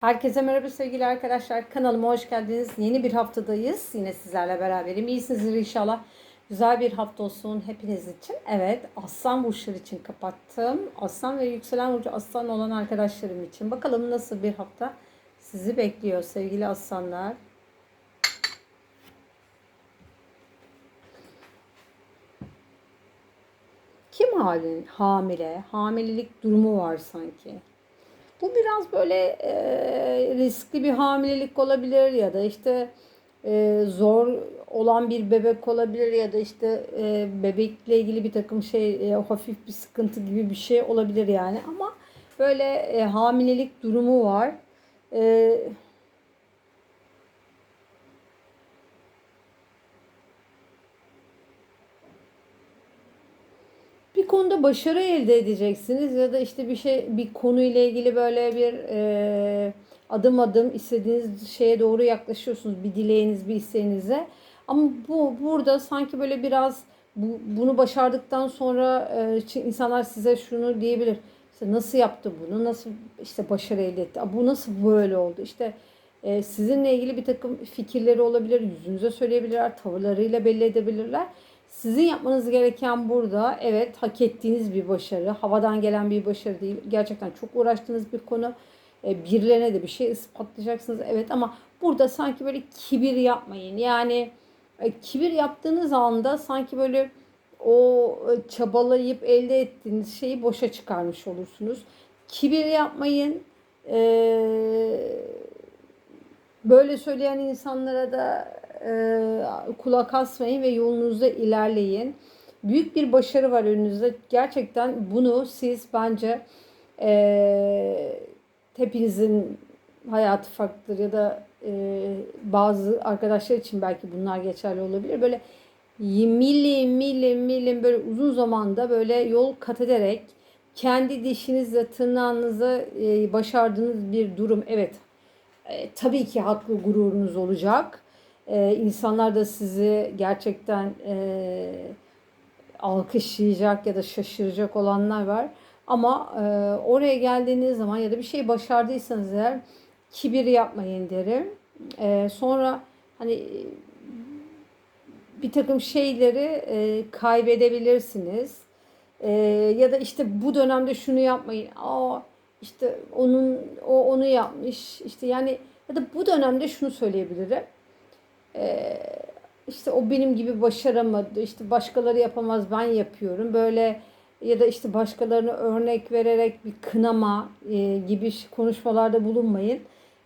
Herkese merhaba sevgili arkadaşlar. Kanalıma hoş geldiniz. Yeni bir haftadayız. Yine sizlerle beraberim. İyisinizdir inşallah. Güzel bir hafta olsun hepiniz için. Evet, Aslan burçları için kapattım. Aslan ve yükselen burcu Aslan olan arkadaşlarım için. Bakalım nasıl bir hafta sizi bekliyor sevgili Aslanlar. Kim halin hamile? Hamilelik durumu var sanki. Bu biraz böyle e, riskli bir hamilelik olabilir ya da işte e, zor olan bir bebek olabilir ya da işte e, bebekle ilgili bir takım şey e, hafif bir sıkıntı gibi bir şey olabilir yani ama böyle e, hamilelik durumu var. E, bir konuda başarı elde edeceksiniz ya da işte bir şey bir konuyla ilgili böyle bir e, adım adım istediğiniz şeye doğru yaklaşıyorsunuz bir dileğiniz bir isteğinize. Ama bu burada sanki böyle biraz bu, bunu başardıktan sonra e, insanlar size şunu diyebilir. İşte nasıl yaptı bunu? Nasıl işte başarı elde etti? Bu nasıl böyle oldu? İşte e, sizinle ilgili bir takım fikirleri olabilir yüzünüze söyleyebilirler tavırlarıyla belli edebilirler sizin yapmanız gereken burada evet hak ettiğiniz bir başarı, havadan gelen bir başarı değil. Gerçekten çok uğraştığınız bir konu. E, birilerine de bir şey ispatlayacaksınız evet ama burada sanki böyle kibir yapmayın. Yani e, kibir yaptığınız anda sanki böyle o e, çabalayıp elde ettiğiniz şeyi boşa çıkarmış olursunuz. Kibir yapmayın. Eee böyle söyleyen insanlara da e, kulak asmayın ve yolunuzda ilerleyin. Büyük bir başarı var önünüzde. Gerçekten bunu siz bence e, hepinizin hayatı farklıdır ya da e, bazı arkadaşlar için belki bunlar geçerli olabilir. Böyle milim milim milim böyle uzun zamanda böyle yol kat ederek kendi dişinizle tırnağınıza e, başardığınız bir durum. Evet e, tabii ki haklı gururunuz olacak. E, insanlar da sizi gerçekten e, alkışlayacak ya da şaşıracak olanlar var. Ama e, oraya geldiğiniz zaman ya da bir şey başardıysanız eğer kibir yapmayın derim. E, sonra hani bir takım şeyleri e, kaybedebilirsiniz. E, ya da işte bu dönemde şunu yapmayın. Aa işte onun o onu yapmış. İşte yani ya da bu dönemde şunu söyleyebilirim. Ee, işte o benim gibi başaramadı. İşte başkaları yapamaz ben yapıyorum. Böyle ya da işte başkalarını örnek vererek bir kınama e, gibi konuşmalarda bulunmayın.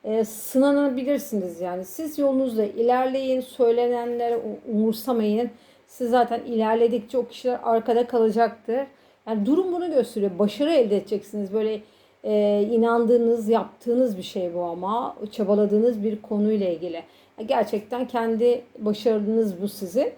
E, sınanabilirsiniz yani. Siz yolunuzda ilerleyin, söylenenleri umursamayın. Siz zaten ilerledikçe o kişiler arkada kalacaktır. Yani durum bunu gösteriyor. Başarı elde edeceksiniz. Böyle e, inandığınız, yaptığınız bir şey bu ama çabaladığınız bir konuyla ilgili. Gerçekten kendi başarınız bu sizin.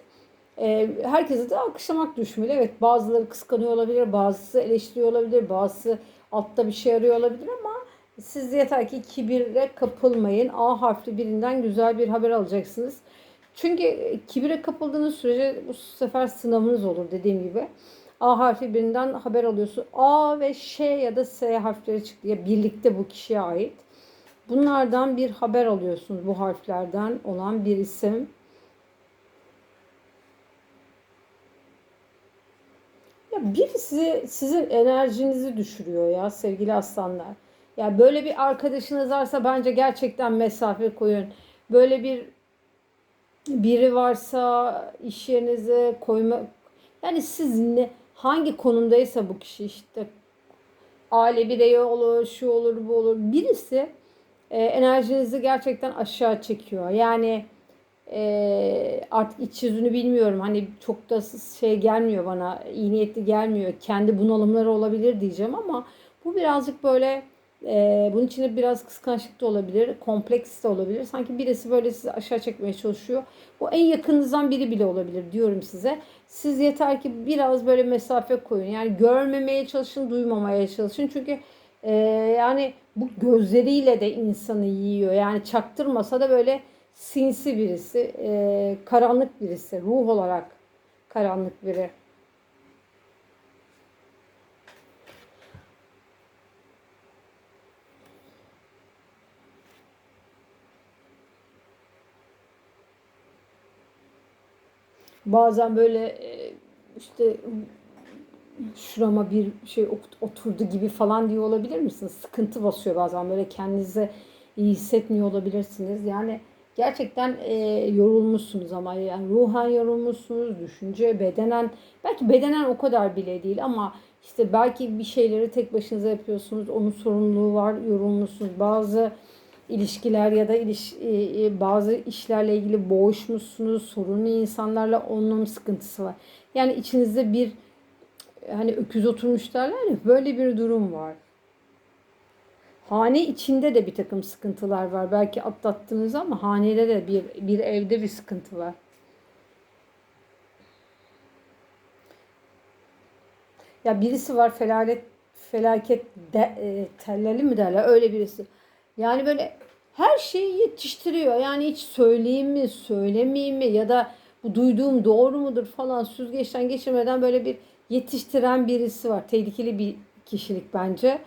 E, herkese de alkışlamak düşmeli. Evet bazıları kıskanıyor olabilir, bazısı eleştiriyor olabilir, bazısı altta bir şey arıyor olabilir ama siz yeter ki kibire kapılmayın. A harfli birinden güzel bir haber alacaksınız. Çünkü kibire kapıldığınız sürece bu sefer sınavınız olur dediğim gibi. A harfi birinden haber alıyorsun. A ve Ş ya da S harfleri çıktı. Birlikte bu kişiye ait. Bunlardan bir haber alıyorsunuz. Bu harflerden olan bir isim. Ya birisi sizin enerjinizi düşürüyor ya sevgili aslanlar. Ya böyle bir arkadaşınız varsa bence gerçekten mesafe koyun. Böyle bir biri varsa iş yerinize koyma yani siz ne hangi konumdaysa bu kişi işte aile bireyi olur, şu olur, bu olur. Birisi e, enerjinizi gerçekten aşağı çekiyor. Yani e, artık iç yüzünü bilmiyorum. Hani çok da şey gelmiyor bana, iyi niyetli gelmiyor. Kendi bunalımları olabilir diyeceğim ama bu birazcık böyle e, bunun içinde biraz kıskançlık da olabilir, kompleks de olabilir. Sanki birisi böyle sizi aşağı çekmeye çalışıyor. Bu en yakınınızdan biri bile olabilir diyorum size. Siz yeter ki biraz böyle mesafe koyun. Yani görmemeye çalışın, duymamaya çalışın. Çünkü e, yani bu gözleriyle de insanı yiyor. Yani çaktırmasa da böyle sinsi birisi, e, karanlık birisi, ruh olarak karanlık biri. Bazen böyle e, işte şurama bir şey ot- oturdu gibi falan diye olabilir misiniz? Sıkıntı basıyor bazen böyle kendinize iyi hissetmiyor olabilirsiniz. Yani gerçekten e, yorulmuşsunuz ama yani ruhen yorulmuşsunuz, düşünce, bedenen belki bedenen o kadar bile değil ama işte belki bir şeyleri tek başınıza yapıyorsunuz. Onun sorumluluğu var, yorulmuşsunuz. Bazı ilişkiler ya da iliş, e, e, bazı işlerle ilgili boğuşmuşsunuz. Sorunlu insanlarla onun sıkıntısı var. Yani içinizde bir hani öküz oturmuş derler ya böyle bir durum var. Hane içinde de bir takım sıkıntılar var. Belki atlattınız ama hanede de bir, bir evde bir sıkıntı var. Ya birisi var felaket felaket de, e, tellali mi derler öyle birisi. Yani böyle her şeyi yetiştiriyor. Yani hiç söyleyeyim mi, söylemeyeyim mi ya da bu duyduğum doğru mudur falan süzgeçten geçirmeden böyle bir yetiştiren birisi var. Tehlikeli bir kişilik bence.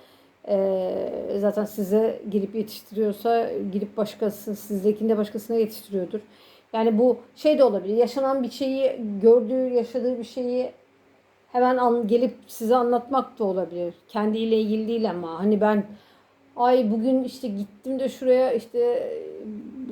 Ee, zaten size girip yetiştiriyorsa girip başkası sizdekinde başkasına yetiştiriyordur. Yani bu şey de olabilir. Yaşanan bir şeyi gördüğü, yaşadığı bir şeyi hemen an, gelip size anlatmak da olabilir. Kendiyle ilgili değil ama hani ben ay bugün işte gittim de şuraya işte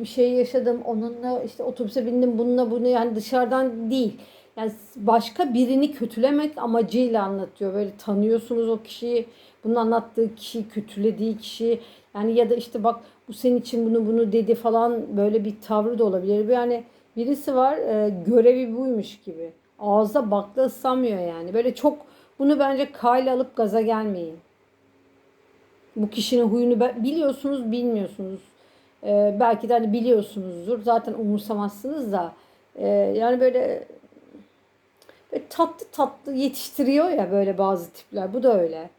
bir şey yaşadım onunla işte otobüse bindim bununla bunu yani dışarıdan değil. Yani başka birini kötülemek amacıyla anlatıyor. Böyle tanıyorsunuz o kişiyi. Bunun anlattığı kişi, kötülediği kişi. Yani ya da işte bak bu senin için bunu bunu dedi falan böyle bir tavrı da olabilir. Yani birisi var e, görevi buymuş gibi. Ağızda bakla ıslanmıyor yani. Böyle çok bunu bence kayla alıp gaza gelmeyin. Bu kişinin huyunu biliyorsunuz bilmiyorsunuz. Ee, belki de hani biliyorsunuzdur. Zaten umursamazsınız da. Ee, yani böyle, böyle tatlı tatlı yetiştiriyor ya böyle bazı tipler. Bu da öyle.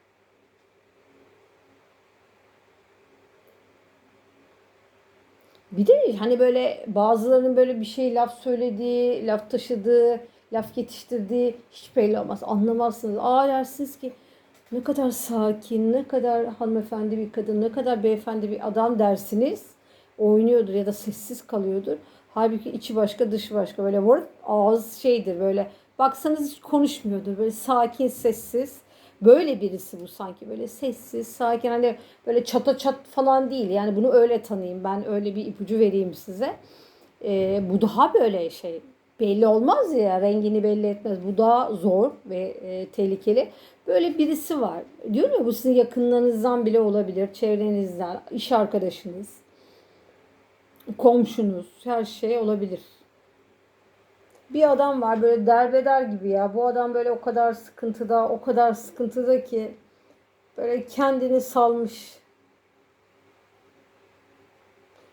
Bir de hani böyle bazılarının böyle bir şey laf söylediği, laf taşıdığı, laf yetiştirdiği hiç belli olmaz. Anlamazsınız. Aa dersiniz ki ne kadar sakin, ne kadar hanımefendi bir kadın, ne kadar beyefendi bir adam dersiniz. Oynuyordur ya da sessiz kalıyordur. Halbuki içi başka, dışı başka. Böyle var ağız şeydir böyle. Baksanız hiç konuşmuyordur. Böyle sakin, sessiz. Böyle birisi bu sanki böyle sessiz, sakin hani böyle çata çat falan değil. Yani bunu öyle tanıyayım ben öyle bir ipucu vereyim size. Ee, bu daha böyle şey belli olmaz ya rengini belli etmez. Bu daha zor ve e, tehlikeli. Böyle birisi var. Diyorum ya bu sizin yakınlarınızdan bile olabilir. Çevrenizden, iş arkadaşınız, komşunuz her şey olabilir. Bir adam var böyle derbeder gibi ya. Bu adam böyle o kadar sıkıntıda, o kadar sıkıntıda ki böyle kendini salmış.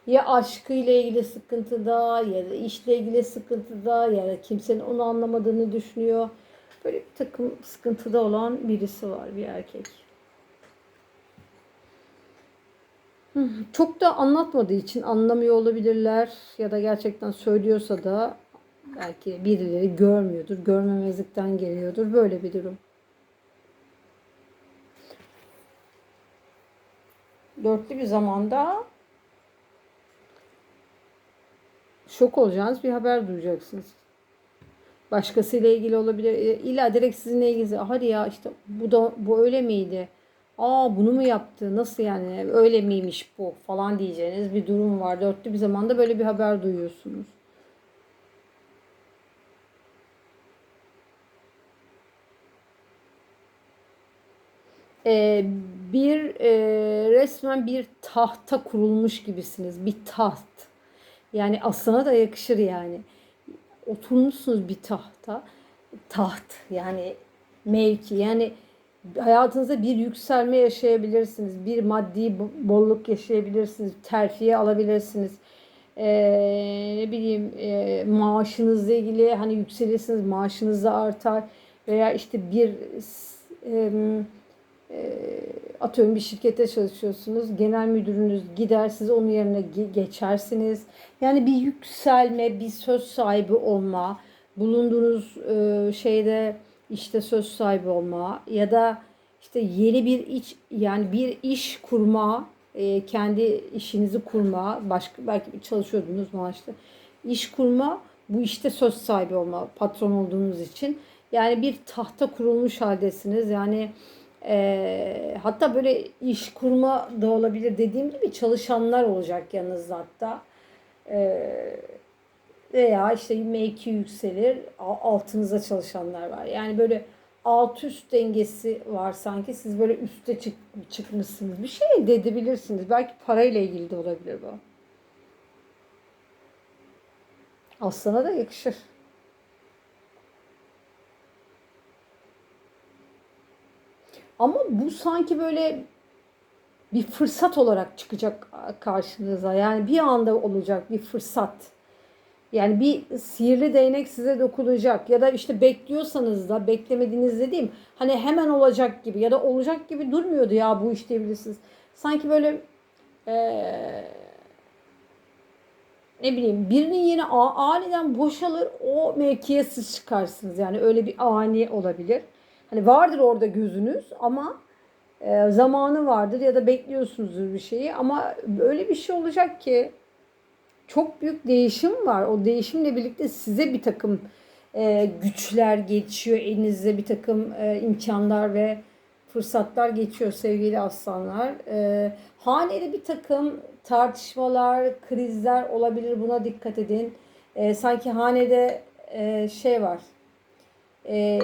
Ya aşkıyla ilgili sıkıntıda ya da işle ilgili sıkıntıda ya da kimsenin onu anlamadığını düşünüyor. Böyle bir takım sıkıntıda olan birisi var bir erkek. Çok da anlatmadığı için anlamıyor olabilirler ya da gerçekten söylüyorsa da belki birileri görmüyordur, görmemezlikten geliyordur. Böyle bir durum. Dörtlü bir zamanda şok olacağınız bir haber duyacaksınız. Başkasıyla ilgili olabilir. E, illa direkt sizinle ilgili. Hadi ya işte bu da bu öyle miydi? Aa bunu mu yaptı? Nasıl yani? Öyle miymiş bu falan diyeceğiniz bir durum var. Dörtlü bir zamanda böyle bir haber duyuyorsunuz. Ee, bir e, resmen bir tahta kurulmuş gibisiniz. Bir taht. Yani aslına da yakışır yani. Oturmuşsunuz bir tahta. Taht yani mevki yani hayatınızda bir yükselme yaşayabilirsiniz. Bir maddi bolluk yaşayabilirsiniz. Terfiye alabilirsiniz. Ee, ne bileyim e, maaşınızla ilgili hani yükselirsiniz maaşınız da artar veya işte bir e, atıyorum bir şirkette çalışıyorsunuz. Genel müdürünüz gider siz onun yerine geçersiniz. Yani bir yükselme, bir söz sahibi olma, bulunduğunuz e, şeyde işte söz sahibi olma ya da işte yeni bir iş yani bir iş kurma, e, kendi işinizi kurma, başka belki çalışıyordunuz maaşlı. iş kurma bu işte söz sahibi olma patron olduğunuz için. Yani bir tahta kurulmuş haldesiniz. Yani e, hatta böyle iş kurma da olabilir dediğim gibi çalışanlar olacak yanınızda hatta. E, veya işte mevki yükselir altınıza çalışanlar var. Yani böyle alt üst dengesi var sanki. Siz böyle üste çık, çıkmışsınız. Bir şey elde edebilirsiniz. Belki parayla ilgili de olabilir bu. Aslana da yakışır. Ama bu sanki böyle bir fırsat olarak çıkacak karşınıza. Yani bir anda olacak bir fırsat. Yani bir sihirli değnek size dokunacak ya da işte bekliyorsanız da beklemediğiniz dediğim hani hemen olacak gibi ya da olacak gibi durmuyordu ya bu iş diyebilirsiniz. Sanki böyle eee, ne bileyim birinin yeri a- aniden boşalır o mevkiye siz çıkarsınız. Yani öyle bir ani olabilir. Hani vardır orada gözünüz ama e, zamanı vardır ya da bekliyorsunuzdur bir şeyi ama öyle bir şey olacak ki çok büyük değişim var. O değişimle birlikte size bir takım e, güçler geçiyor. Elinizde bir takım e, imkanlar ve fırsatlar geçiyor sevgili aslanlar. E, hanede bir takım tartışmalar, krizler olabilir. Buna dikkat edin. E, sanki hanede e, şey var. E,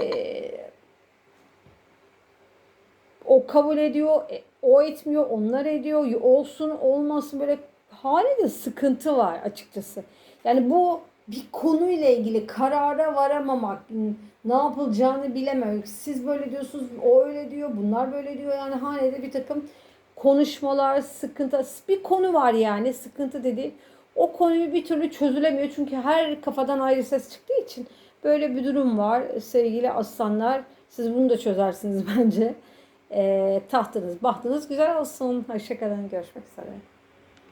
o kabul ediyor, e, o etmiyor, onlar ediyor. Olsun olmasın böyle hanede sıkıntı var açıkçası. Yani bu bir konuyla ilgili karara varamamak, ne yapılacağını bilememek. Siz böyle diyorsunuz, o öyle diyor, bunlar böyle diyor. Yani hanede bir takım konuşmalar, sıkıntı, bir konu var yani sıkıntı dedi. O konuyu bir türlü çözülemiyor çünkü her kafadan ayrı ses çıktığı için böyle bir durum var sevgili aslanlar. Siz bunu da çözersiniz bence. Ee, tahtınız, bahtınız güzel olsun. Hoşçakalın. Görüşmek üzere.